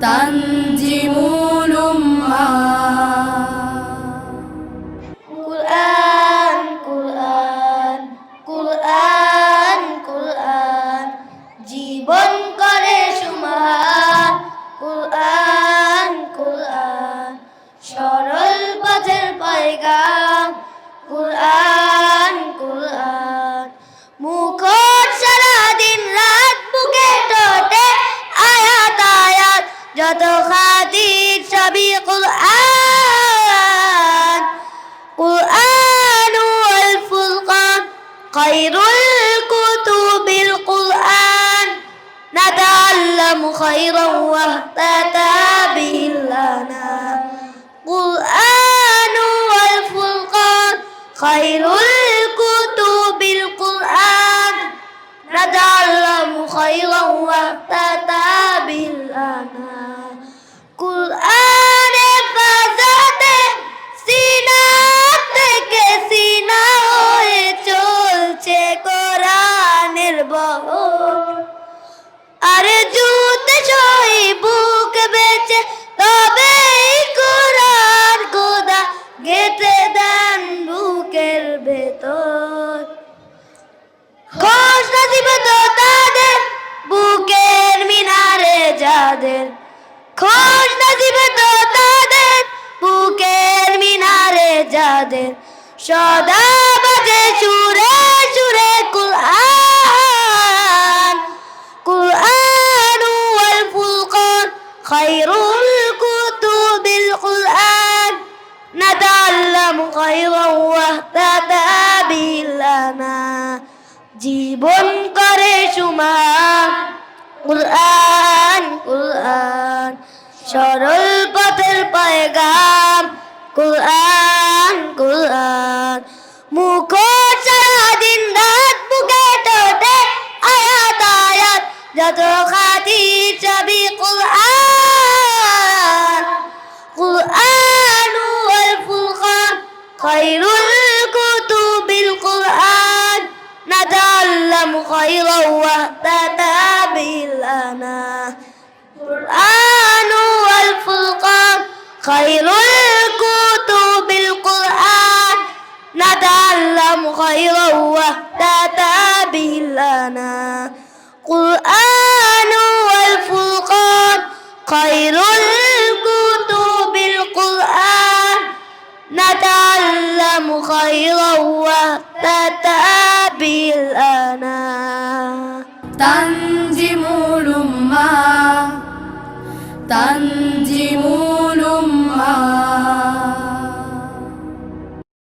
তানজিমুল যত খাদির সবই কুরআন قرآن والفرقان خير الكتب القرآن نتعلم خيرا واهتدى به বুক তবে কোরআন খোদা গেতে দেন বুকের ভেতর। খোঁজ নসিবে তো তাদের, বুকের মিনারে যাদের। খোঁজ নসিবে তো তাদের, বুকের মিনারে যাদের। সদা বাজে ফুরকান খায়রুল কুতুবিল কুরআন نتعلم خيرا واهتدى به لنا জীবন করে সুমান কুরআন কুরআন সরল خير الكتب القرآن. نتعلم خيرا واهتدى به لنا قرآن والفرقان خير الكتب القرآن. نتعلم خيرا واهتدى به لنا قرآن مخططة بالأنا تنجم الأمة تنجم